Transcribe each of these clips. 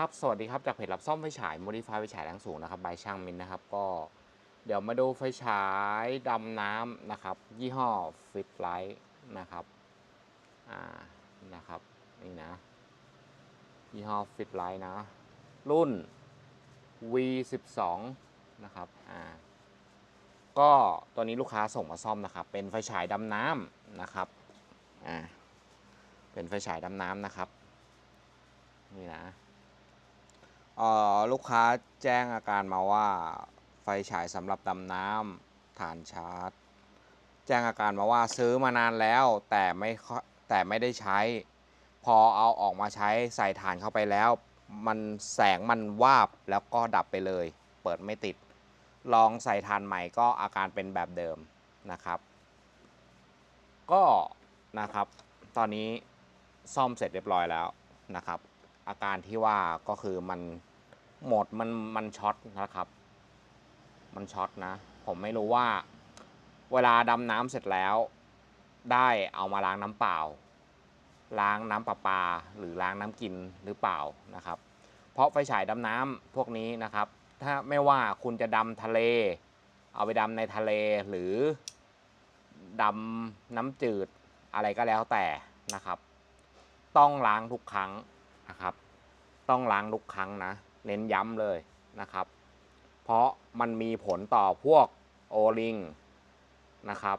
ครับ สวัสดีครับ จากเพจรับซ่อมไฟฉาย Modify ไฟฉายแรงสูงนะครับบายช่างมินนะครับ ก็เดี๋ยวมาดูไฟฉายดำน้ำนะครับ ยี่ห้อ Fit Light นะครับ อ่า นะครับ นี่นะ ยี่ห้อ Fit Light นะ รุ่น V12 นะครับ อ่า ก็ตัวนี้ลูกค้าส่งมาซ่อมนะครับ เป็นไฟฉายดำน้ำนะครับ อ่า เป็นไฟฉายดำน้ำนะครับ นี่นะ ลูกค้าแจ้งอาการมาว่า ไฟฉายสำหรับดำน้ำฐานชาร์จ แจ้งอาการมาว่าซื้อมานานแล้วแต่ไม่แต่ไม่ได้ใช้ พอเอาออกมาใช้ใส่ฐานเข้าไปแล้ว มันแสงมันวาบแล้วก็ดับไปเลย เปิดไม่ติด ลองใส่ฐานใหม่ก็อาการเป็นแบบเดิมนะครับ ก็นะครับ ตอนนี้ซ่อมเสร็จเรียบร้อยแล้วนะครับ อาการที่ว่าก็คือมัน โหมดมันมันช็อตนะครับ มันช็อตนะ ผมไม่รู้ว่า เวลาดำน้ำเสร็จแล้ว ได้เอามาล้างน้ำเปล่า ล้างน้ำประปา หรือล้างน้ำกินหรือเปล่านะครับ เพราะไฟฉายดำน้ำพวกนี้นะครับ ถ้าไม่ว่าคุณจะดำทะเล เอาไปดำในทะเลหรือดำน้ำจืดอะไรก็แล้วแต่นะครับ ต้องล้างทุกครั้งนะครับ ต้องล้างทุกครั้งนะ เน้นย้ำเลยนะครับ เพราะมันมีผลต่อพวกโอลิงนะครับ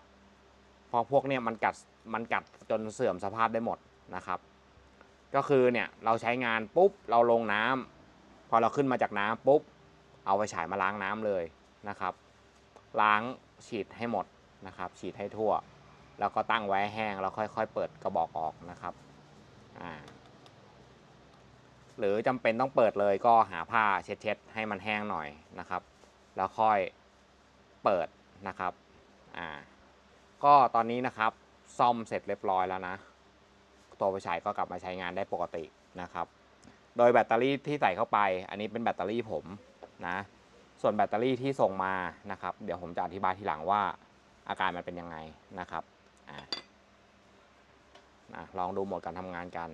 เพราะพวกเนี้ยมันกัดมันกัดจนเสื่อมสภาพได้หมดนะครับ ก็คือเนี่ยเราใช้งานปุ๊บเราลงน้ำพอเราขึ้นมาจากน้ำปุ๊บเอาไปฉายมาล้างน้ำเลยนะครับ ล้างฉีดให้หมดนะครับ ฉีดให้ทั่ว แล้วก็ตั้งไว้แห้งแล้วค่อยๆ เปิดกระบอกออกนะครับอ่า หรือจำเป็นต้องเปิดเลยก็หาผ้าเช็ดๆให้มันแห้งหน่อยนะครับ แล้วค่อยเปิดนะครับอ่าก็ตอนนี้นะครับซ่อมเสร็จเรียบร้อยแล้วนะ ตัวไฟฉายก็กลับมาใช้งานได้ปกตินะครับ โดยแบตเตอรี่ที่ใส่เข้าไป อันนี้เป็นแบตเตอรี่ผมนะส่วนแบตเตอรี่ที่ส่งมานะครับ เดี๋ยวผมจะอธิบายทีหลังว่าอาการมันเป็นยังไงนะครับอ่านะลองดูโหมดการทำงานกัน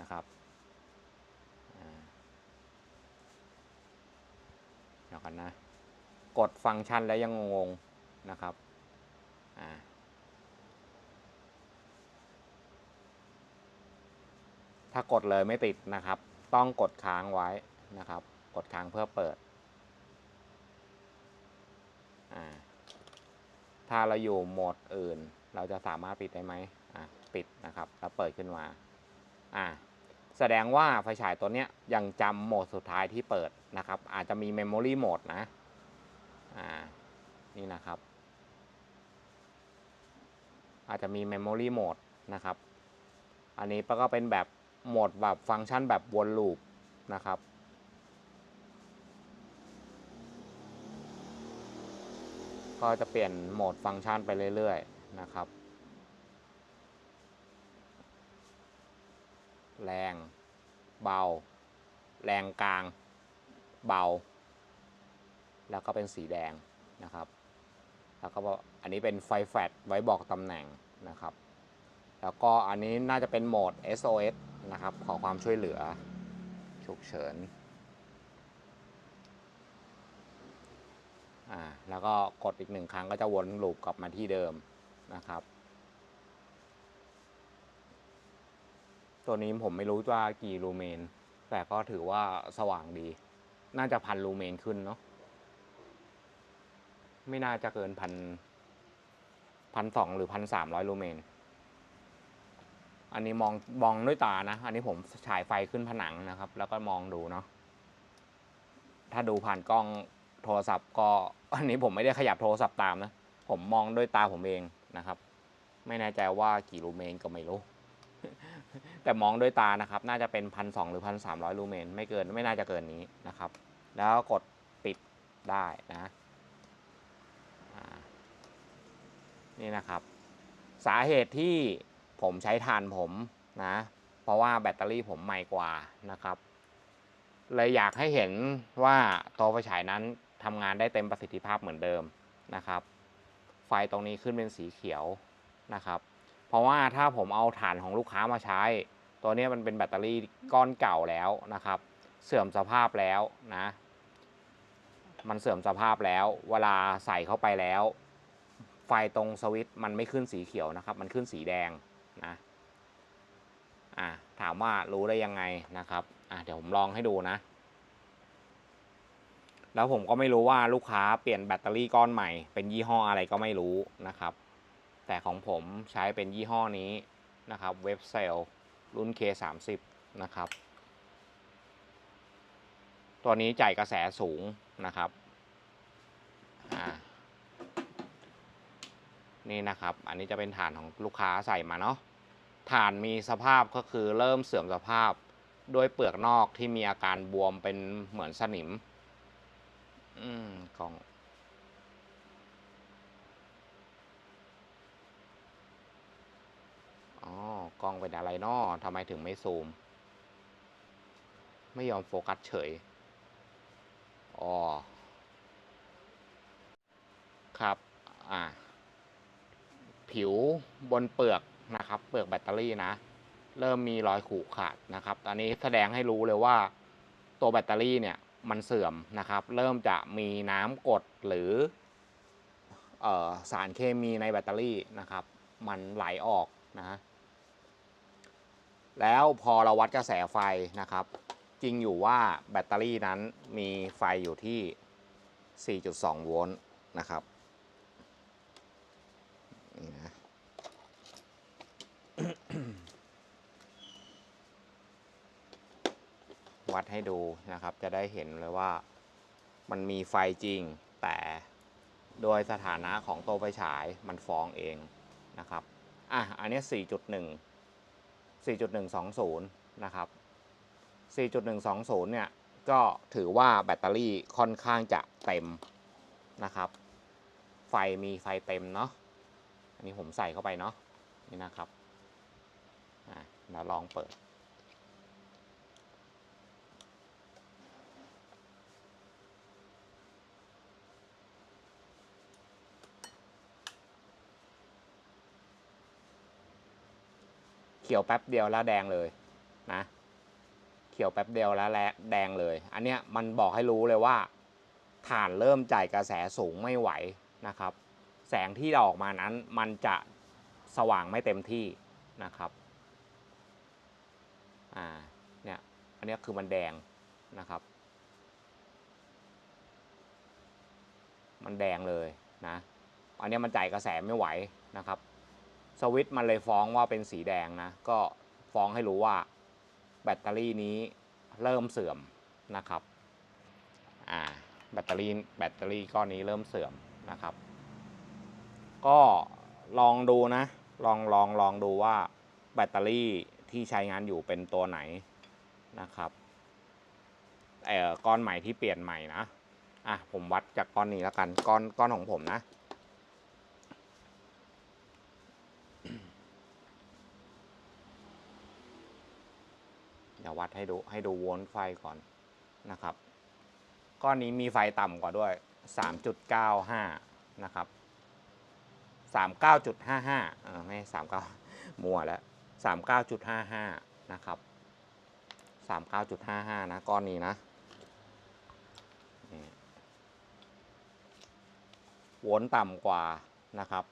นะครับอ่าเดี๋ยวกั นนะ กดฟังก์ชันแล้วยังงงนะครับอ่าถ้ากดเลยไม่ติดนะครับ ต้องกดค้างไว้นะครับ กดค้างเพื่อเปิด ถ้าเราอยู่โหมดอื่น เราจะสามารถปิดได้ไหมปิดนะครับ แล้วเปิดขึ้นมา อ่า แสดงว่าไฟฉายตัวเนี้ยยังจำโหมดสุดท้ายที่เปิดนะครับ อาจจะมี Memory Mode นะ อ่า นี่นะครับ อาจจะมี Memory Mode นะครับ อันนี้ก็เป็นแบบโหมดแบบฟังก์ชันแบบวนลูปนะครับ ก็จะเปลี่ยนโหมดฟังก์ชันไปเรื่อยๆนะครับ แรง เบา แรงกลาง เบา แล้วก็เป็นสีแดงนะครับ แล้วก็อันนี้เป็นไฟแฟลชไว้บอกตำแหน่งนะครับ แล้วก็อันนี้น่าจะเป็นโหมด SOS นะครับ ขอความช่วยเหลือฉุกเฉินอ่าแล้วก็กดอีกหนึ่งครั้งก็จะวนลูปกลับมาที่เดิมนะครับ ตัวนี้ผมไม่รู้ว่ากี่ลูเมน แต่ก็ถือว่าสว่างดี น่าจะพันลูเมนขึ้นเนาะไม่น่าจะเกินพันพันสองหรือพันสามร้อยลูเมน อันนี้มองมองด้วยตานะ อันนี้ผมฉายไฟขึ้นผนังนะครับ แล้วก็มองดูเนาะถ้าดูผ่านกล้องโทรศัพท์ก็อันนี้ผมไม่ได้ขยับโทรศัพท์ตามนะ ผมมองด้วยตาผมเองนะครับ ไม่แน่ใจว่ากี่ลูเมนก็ไม่รู้ แต่มองด้วยตานะครับ น่าจะเป็นพันสองหรือพันสามร้อยลูเมน ไม่เกินไม่น่าจะเกินนี้นะครับ แล้วกดปิดได้นะนี่นะครับ สาเหตุที่ผมใช้ทานผมนะ เพราะว่าแบตเตอรี่ผมใหม่กว่านะครับเลยอยากให้เห็นว่าตัวไฟฉายนั้นทำงานได้เต็มประสิทธิภาพเหมือนเดิมนะครับ ไฟตรงนี้ขึ้นเป็นสีเขียวนะครับ เพราะว่าถ้าผมเอาฐานของลูกค้ามาใช้ ตัวนี้มันเป็นแบตเตอรี่ก้อนเก่าแล้วนะครับ เสื่อมสภาพแล้วนะ มันเสื่อมสภาพแล้ว เวลาใส่เข้าไปแล้ว ไฟตรงสวิตช์มันไม่ขึ้นสีเขียวนะครับ มันขึ้นสีแดงนะอะถามว่ารู้ได้ยังไงนะครับอะเดี๋ยวผมลองให้ดูนะ แล้วผมก็ไม่รู้ว่าลูกค้าเปลี่ยนแบตเตอรี่ก้อนใหม่ เป็นยี่ห้ออะไรก็ไม่รู้นะครับ แต่ของผมใช้เป็นยี่ห้อนี้นะครับเว็บเซลรุ่น K30 นะครับ ตัวนี้จ่ายกระแสสูงนะครับ นี่นะครับ อันนี้จะเป็นฐานของลูกค้าใส่มาเนาะ ฐานมีสภาพก็คือเริ่มเสื่อมสภาพด้วยเปลือกนอกที่มีอาการบวมเป็นเหมือนสนิม อืมกล่อง อ๋ องเป็นอะไรนอทำไมถึงไม่ซูม ไม่ยอมโฟกัสเฉย อ๋อ ครับ อ่า ผิวบนเปลือกนะครับ เปลือกแบตเตอรี่นะ เริ่มมีรอยขูดขาดนะครับ ตอนนี้แสดงให้รู้เลยว่า ตัวแบตเตอรี่เนี่ยมันเสื่อมนะครับ เริ่มจะมีน้ำกดหรือออสารเคมีในแบตเตอรี่นะครับ มันไหลออกนะ แล้วพอเราวัดกระแสไฟนะครับ จริงอยู่ว่าแบตเตอรี่นั้นมีไฟอยู่ที่ 4.2 โวลต์นะครับนี่นะวัดให้ดูนะครับ จะได้เห็นเลยว่ามันมีไฟจริง แต่โดยสถานะของตัวไฟฉายมันฟ้องเองนะครับ อะ อันนี้ 4.1 4.120 นะครับ 4.120 เนี่ย ก็ถือว่าแบตเตอรี่ค่อนข้างจะเต็มนะครับ ไฟมีไฟเต็มเนาะ อันนี้ผมใส่เข้าไปเนาะ นี่นะครับ อะเราลองเปิด ขียวแป๊บเดียวแล้วแดงเลยนะ เขียวแป๊บเดียวแล้วแดงเลย อันเนี้ยมันบอกให้รู้เลยว่าฐานเริ่มจ่ายกระแสสูงไม่ไหวนะครับ แสงที่ออกมานั้นมันจะสว่างไม่เต็มที่นะครับอ่าเนี่ยอันนี้คือมันแดงนะครับ มันแดงเลยนะอันนี้มันจ่ายกระแสไม่ไหวนะครับ สวิตช์มันเลยฟ้องว่าเป็นสีแดงนะ ก็ฟ้องให้รู้ว่าแบตเตอรี่นี้เริ่มเสื่อมนะครับอ่าแบตเตอรี่แบตเตอรี่ก้อนนี้เริ่มเสื่อมนะครับ ก็ลองดูนะ ลองลองลองดูว่าแบตเตอรี่ที่ใช้งานอยู่เป็นตัวไหนนะครับเอ่อก้อนใหม่ที่เปลี่ยนใหม่นะอะผมวัดจากก้อนนี้แล้วกันก้อนก้อนของผมนะ ยววัดให้ดูให้ดูโวลต์ไฟก่อนนะครับก้อนนี้มีไฟต่ำกว่าด้วย 3.95 นะครับ 39.55เออไม่39มัวแล้ว 39.55 นะครับ 39.55 นะ ก้อนนี้นะโวลต์ต่ำกว่านะครับ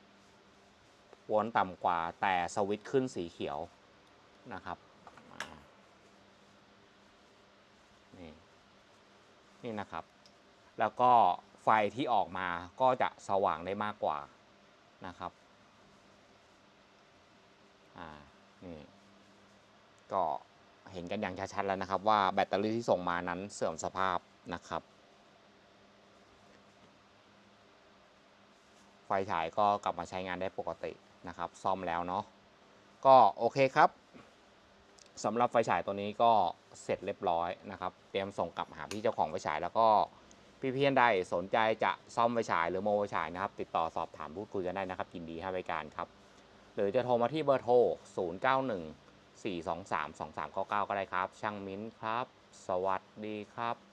โวลต์ต่ำกว่าแต่สวิตช์ขึ้นสีเขียวนะครับ นี่นะครับ แล้วก็ไฟที่ออกมาก็จะสว่างได้มากกว่านะครับอ่านี่ก็เห็นกันอย่างชัดๆแล้วนะครับ ว่าแบตเตอรี่ที่ส่งมานั้นเสื่อมสภาพนะครับไฟฉายก็กลับมาใช้งานได้ปกตินะครับ ซ่อมแล้วเนาะก็โอเคครับ สำหรับไฟฉายตัวนี้ก็เสร็จเรียบร้อยนะครับ เตรียมส่งกลับหาพี่เจ้าของไฟฉายแล้วก็พี่เพียนใดสนใจจะซ่อมไฟฉายหรือโมไฟฉายนะครับ ติดต่อสอบถามพูดคุยกันได้นะครับยินดีให้บริการครับ หรือจะโทรมาที่เบอร์โทร 0 9 1 4 2 3 2 3 9 9 ก็ได้ครับ ช่างมิ้นครับ สวัสดีครับ